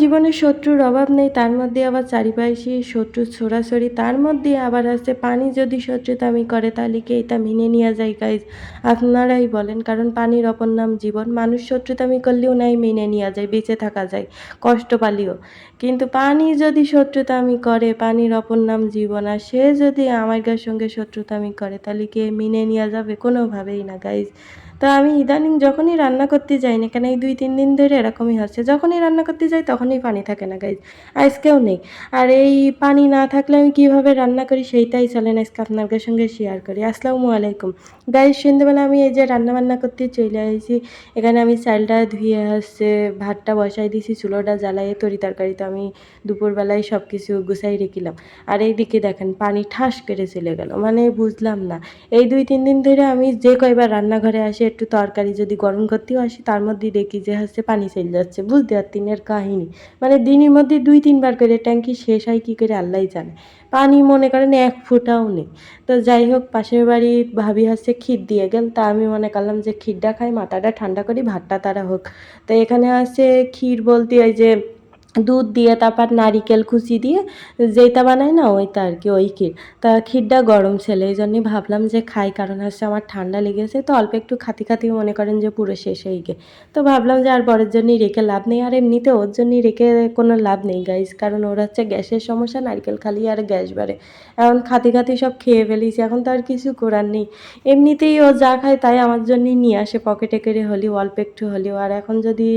জীবনে শত্রুর অভাব নেই, তার মধ্যে আবার চারিপাশে শত্রু ছড়াছড়ি, তার মধ্যে আবার আছে পানি যদি শত্রুতামি করে, তাহলে কি এটা মেনে নেওয়া যায় গাইজ আপনারাই বলেন, কারণ পানির অপর নাম জীবন। মানুষ শত্রুতামি করলেও নাই, মেনে নেওয়া যায়, বেঁচে থাকা যায়, কষ্ট পালিও। কিন্তু পানি যদি শত্রুতামি করে, পানির অপর নাম জীবন, আর সে যদি আমার সঙ্গে শত্রুতামি করে, তাহলে কি মেনে নেওয়া যাবে? কোনোভাবেই না গাইজ তো আমি ইদানিং যখনই রান্না করতে যাই না কেন, এই দুই, তিন দিন ধরে এরকমই হচ্ছে। যখনই রান্না করতে যাই তখনই পানি থাকে না গাইজ আজকেও নেই। আর এই পানি না থাকলে আমি কীভাবে রান্না করি সেইটাই চলেন আজকে আপনাদের সঙ্গে শেয়ার করি। আসসালামু আলাইকুম। গাইজ সন্ধ্যেবেলা আমি এই যে রান্না বান্না করতে চলে আসি এখানে আমি চালটা ধুয়ে আসছে ভাতটা বসাই দিছি, চুলোটা জ্বালাইয়ে তরি তরকারি তো আমি দুপুরবেলায় সব কিছু গুছাই রেখিলাম। আর এইদিকে দেখেন পানি ঠাস করে চলে গেল মানে বুঝলাম না। এই দুই, তিন দিন ধরে আমি যে কয়বার রান্নাঘরে আসি একটু তরকারি যদি গরম করতেও আসি, তার মধ্যে দেখি যে হচ্ছে পানি চলে যাচ্ছে। বুঝতে আর তিনের কাহিনী। মানে দিনের মধ্যে দুই, তিনবার করে ট্যাঙ্কি শেষ হয়, কী করে আল্লাহ জানে। পানি মনে করেন এক ফুটাও নেই। তো যাই হোক, পাশের বাড়ি ভাবি হচ্ছে ক্ষীর দিয়ে গেল। তা আমি মনে করলাম যে ক্ষীরটা খাই, মাথাটা ঠান্ডা করি, ভাতটা তারা হোক। তো এখানে আছে ক্ষীর বলতে ওই যে দুধ দিয়ে, তারপর নারিকেল কুচি দিয়ে যেটা বানায় না ওইটা আর কি, ওই ক্ষীর। তা ক্ষীরটা গরম ছিল এই জন্যই ভাবলাম যে খাই, কারণ হচ্ছে আমার ঠান্ডা লেগেছে, তো অল্প একটু খাতি খাতি মনে করেন যে পুরো শেষ হয়ে গে। তো ভাবলাম যে আর বরের জন্যই রেখে লাভ নেই, আর এমনিতে ওর জন্যই রেখে কোনো লাভ নেই গাইস কারণ ওর হচ্ছে গ্যাসের সমস্যা, নারকেল খালি আর গ্যাস বাড়ে। এখন খাতি খাতি সব খেয়ে ফেলিছি, এখন তো আর কিছু করার নেই। এমনিতেই ও যা খায় তাই আমার জন্যই নিয়ে আসে পকেটে করে হলেও, অল্প একটু হলেও। আর এখন যদি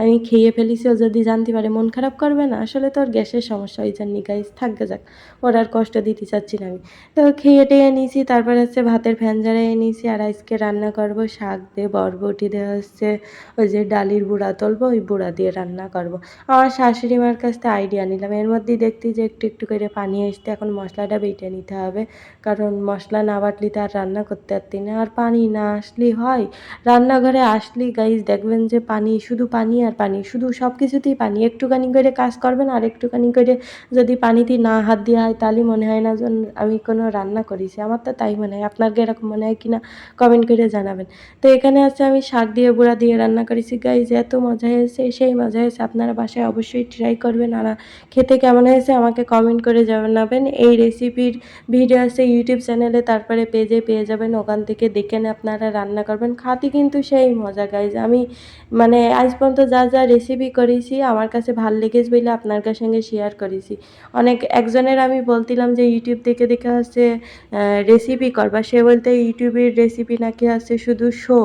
আমি খেয়ে ফেলিছি, ও যদি জানতে পারে, মন খারাপ করবে না। আসলে তো ওর গ্যাসের সমস্যা, ওই জন্য গাইস থাকবে যাক। ওর আর কষ্ট দিতে চাচ্ছি না আমি। তো খেয়ে টেয়ে নিয়েছি, তারপর হচ্ছে ভাতের ফ্যান জ্বালিয়ে নিয়েছি, আর আজকে রান্না করব শাক দিয়ে, বরবটি দেওয়া হচ্ছে ওই যে ডালির বুড়া তুলবো, ওই বুড়া দিয়ে রান্না করব। আমার শাশুড়ি মার কাছ থেকে আইডিয়া নিলাম। এর মধ্যেই দেখতে যে একটু একটু করে পানি আসতে এখন মশলাটা বেটে নিতে হবে। কারণ মশলা না বাটলে তো আর রান্না করতে পারতি না। আর পানি না আসলেই হয়, রান্নাঘরে আসলেই গাইজ দেখবেন যে পানি শুধু পানি আর পানি, শুধু সব কিছুতেই পানি। একটুখানি করে কাজ করবেন আর একটুখানি করে যদি পানিতে না হাত দেওয়া হয় তাহলে মনে হয় না আমি কোনো রান্না করেছি। আমার তো তাই মনে হয়। আপনার এরকম মনে হয় কি না কমেন্ট করে জানাবেন। তো এখানে আছে আমি শাক দিয়ে বুড়া দিয়ে রান্না করেছি। গাইজ এত মজা হয়েছে, সেই মজা হয়েছে। আপনারা বাসায় অবশ্যই ট্রাই করবেন আর খেতে কেমন হয়েছে আমাকে কমেন্ট করে জানাবেন। এই রেসিপির ভিডিও আছে ইউটিউব চ্যানেলে তারপরে পেজে পেয়ে যাবেন। ওখান থেকে দেখে আপনারা রান্না করবেন। খাতে কিন্তু সেই মজা গাইজ আমি মানে আজ পর্যন্ত যা যা রেসিপি করেছি, আমার কাছে ভালো লেগেছে বলে আপনার সঙ্গে শেয়ার করেছি। অনেক একজনের আমি বলতিলাম যে ইউটিউব থেকে দেখে হচ্ছে রেসিপি করবা সে বলতে ইউটিউবের রেসিপি নাকি আছে শুধু শো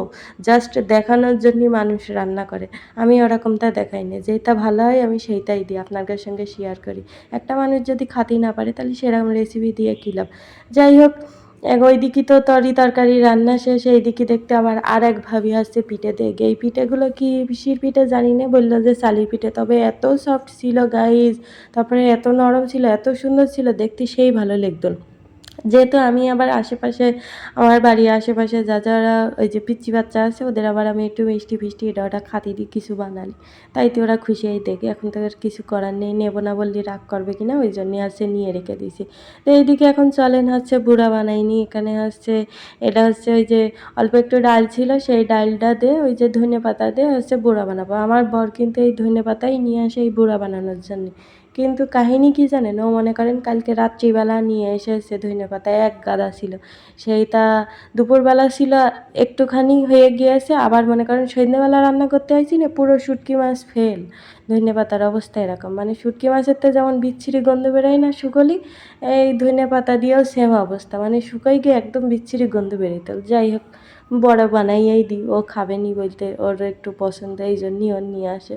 জাস্ট দেখানোর জন্যই মানুষ রান্না করে। আমি ওরকমটা দেখাই না যেটা ভালো হয়, আমি সেইটাই দিই, আপনার সঙ্গে শেয়ার করি। একটা মানুষ যদি খাতি না পারে, তাহলে সেরকম রেসিপি দিয়ে কী লাভ? যাই হোক ওইদিকে তো তরি তরকারি রান্না শেষ এইদিকে দেখতে আমার আর এক ভাবি আসছে পিঠে দেখ এই পিঠেগুলো কি পিসির পিঠে জানি না, বলল যে সালির পিঠে। তবে এত সফট ছিল গাইজ তারপরে এত নরম ছিল, এত সুন্দর ছিল, দেখতে সেই ভালো লাগতো। যেহেতু আমি আবার আশেপাশে, আমার বাড়ির আশেপাশে যা যারা ওই যে পিচ্চি বাচ্চা আছে, ওদের আবার আমি একটু মিষ্টি ফিষ্টি এটা ওটা খাতি দিই কিছু বানালি তাই তো ওরা খুশি হয়ে দেখে, এখন তো আর কিছু করার নেই, নেব না বললে রাগ করবে কি না ওই জন্যে আছে নিয়ে রেখে দিয়েছি। তো এইদিকে এখন চলেন হচ্ছে বুড়া বানাইনি, এখানে হচ্ছে এটা হচ্ছে ওই যে অল্প একটু ডাল ছিল, সেই ডালটা দিয়ে ওই যে ধনে পাতা দিয়ে হচ্ছে বুড়া বানাবো। আমার বর কিন্তু এই ধনে পাতাই নিয়ে আসে এই বুড়া বানানোর জন্য। কিন্তু কাহিনী কি জানেন? ও মনে করেন কালকে রাত্রিবেলা নিয়ে এসেছে ধনে পাতা এক গাদা ছিল। সেইটা দুপুরবেলা ছিল, একটুখানি হয়ে গিয়েছে, আবার মনে করেন সন্ধ্যেবেলা রান্না করতে হয়েছি না, পুরো শুটকি মাছ ফেল। ধনে পাতার অবস্থা এরকম। মানে শুটকি মাছের তো যেমন বিচ্ছিরি গন্ধ বেরোয় না শুকলি এই ধনে পাতা দিয়েও সেম অবস্থা। মানে শুকাই গিয়ে একদম বিচ্ছিরি গন্ধ বেরোতো যাই হোক বড় বানাইয়াই দিই। ও খাবে নি বলতে ওর একটু পছন্দ, এই জন্যই ওর নিয়ে আসে।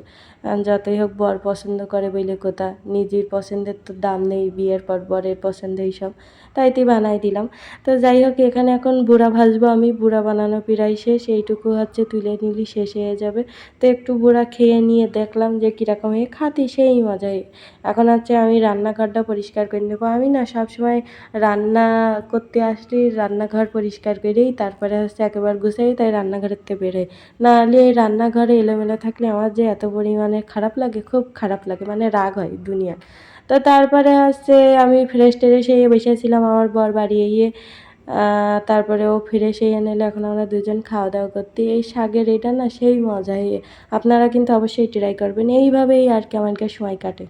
যতই হোক বর পছন্দ করে বলে কোথা, নিজের পছন্দের তো দাম নেই, বিয়ের পর বরের পছন্দ এইসব তাই তুই বানাই দিলাম। তো যাই হোক, এখানে এখন বুড়া ভাজবো আমি। বুড়া বানানো প্রায় শেষ, এইটুকু হচ্ছে তুলে নিলি, শেষ হয়ে যাবে। তো একটু বুড়া খেয়ে নিয়ে দেখলাম যে কীরকম হয়ে খাতি, সেই মজাই। এখন হচ্ছে আমি রান্নাঘরটা পরিষ্কার করে নেব। আমি না সবসময় রান্না করতে আসলে রান্নাঘর পরিষ্কার করেই, তারপরে হচ্ছে একেবারে গুছাই তাই রান্নাঘরের থেকে বেরোই নাহলে এই রান্নাঘরে এলোমেলো থাকলে আমার যে এত পরিমাণে খারাপ লাগে, খুব খারাপ লাগে মানে রাগ হয় দুনিয়ার। তো তারপরে হচ্ছে আমি ফ্রেশ ট্রেশ হয়ে বসেছিলাম আমার বর বাড়ি গিয়ে তারপরে ও ফিরে সেই এনে এখন আমরা দুজন খাওয়া দাওয়া করতে। এই শাকের এটা না সেই মজা আপনারা কিন্তু অবশ্যই ট্রাই করবেন। এইভাবেই আর কি আমাদের সময় কাটে।